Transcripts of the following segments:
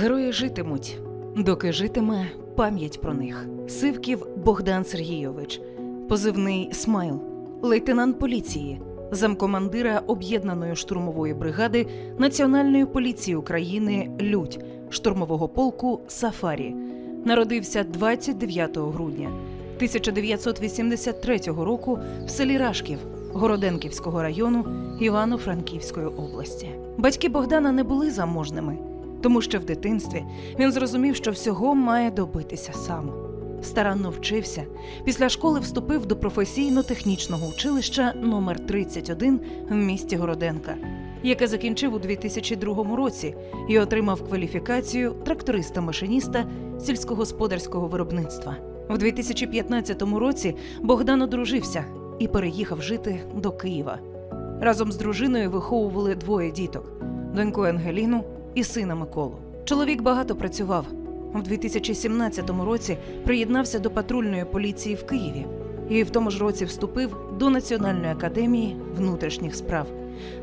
Герої житимуть, доки житиме пам'ять про них. Сивків Богдан Сергійович, позивний Смайл, лейтенант поліції, замкомандира об'єднаної штурмової бригади Національної поліції України Людь, штурмового полку Сафарі. Народився 29 грудня 1983 року в селі Рашків Городенківського району Івано-Франківської області. Батьки Богдана не були заможними, тому що в дитинстві він зрозумів, що всього має добитися сам. Старанно вчився. Після школи вступив до професійно-технічного училища номер 31 в місті Городенка, яке закінчив у 2002 році і отримав кваліфікацію тракториста-машиніста сільськогосподарського виробництва. У 2015 році Богдан одружився і переїхав жити до Києва. Разом з дружиною виховували двоє діток: доньку Ангеліну і сина Миколу. Чоловік багато працював. У 2017 році приєднався до патрульної поліції в Києві і в тому ж році вступив до Національної академії внутрішніх справ,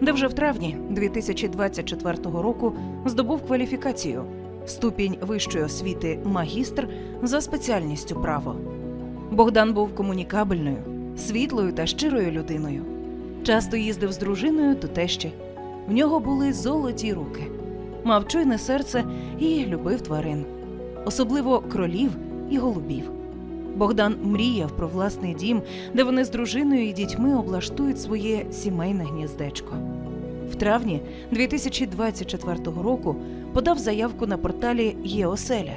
де вже в травні 2024 року здобув кваліфікацію ступінь вищої освіти магістр за спеціальністю право. Богдан був комунікабельною, світлою та щирою людиною. Часто їздив з дружиною до тещі. В нього були золоті руки, мав чуйне серце і любив тварин, особливо кролів і голубів. Богдан мріяв про власний дім, де вони з дружиною і дітьми облаштують своє сімейне гніздечко. В травні 2024 року подав заявку на порталі ЄОселя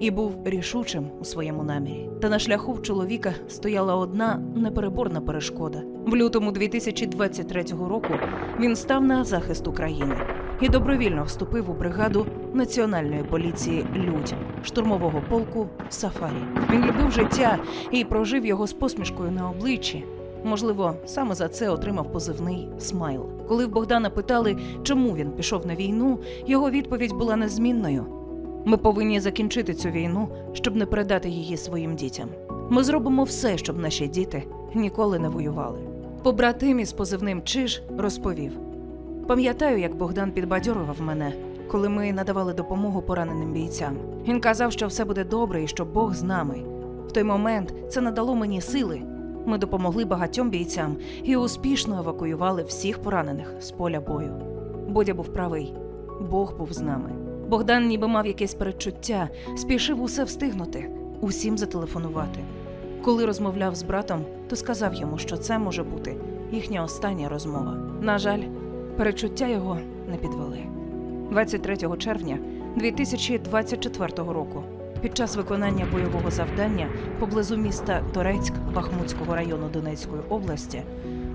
і був рішучим у своєму намірі. Та на шляху в чоловіка стояла одна непереборна перешкода. В лютому 2023 року він став на захист України і добровільно вступив у бригаду Національної поліції Людь штурмового полку Сафарі. Він любив життя і прожив його з посмішкою на обличчі. Можливо, саме за це отримав позивний смайл. Коли в Богдана питали, чому він пішов на війну, його відповідь була незмінною. Ми повинні закінчити цю війну, щоб не передати її своїм дітям. Ми зробимо все, щоб наші діти ніколи не воювали. Побратим із позивним Чиж розповів: пам'ятаю, як Богдан підбадьорував мене, коли ми надавали допомогу пораненим бійцям. Він казав, що все буде добре і що Бог з нами. В той момент це надало мені сили. Ми допомогли багатьом бійцям і успішно евакуювали всіх поранених з поля бою. Бодя був правий, Бог був з нами. Богдан ніби мав якесь передчуття, спішив усе встигнути, усім зателефонувати. Коли розмовляв з братом, то сказав йому, що це може бути їхня остання розмова. На жаль, передчуття його не підвели. 23 червня 2024 року, під час виконання бойового завдання поблизу міста Торецьк Бахмутського району Донецької області,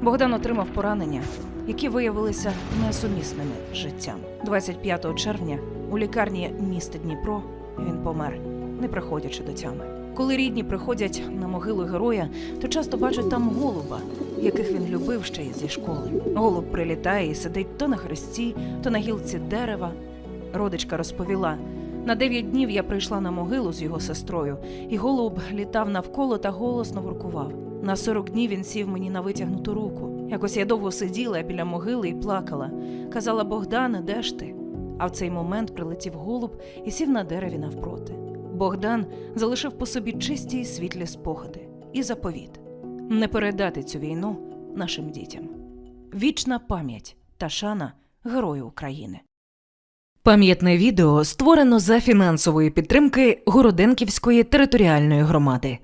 Богдан отримав поранення, які виявилися несумісними з життям. 25 червня у лікарні міста Дніпро він помер, не приходячи до тями. Коли рідні приходять на могилу героя, то часто бачать там голуба, яких він любив ще й зі школи. Голуб прилітає і сидить то на хресті, то на гілці дерева. Родичка розповіла: на дев'ять днів я прийшла на могилу з його сестрою, і голуб літав навколо та голосно воркував. На 40 днів він сів мені на витягнуту руку. Якось я довго сиділа біля могили і плакала. Казала Богдане, де ж ти? А в цей момент прилетів голуб і сів на дереві навпроти. Богдан залишив по собі чисті і світлі спогади і заповіт не передати цю війну нашим дітям. Вічна пам'ять та шана Герою України. Пам'ятне відео створено за фінансової підтримки Городенківської територіальної громади.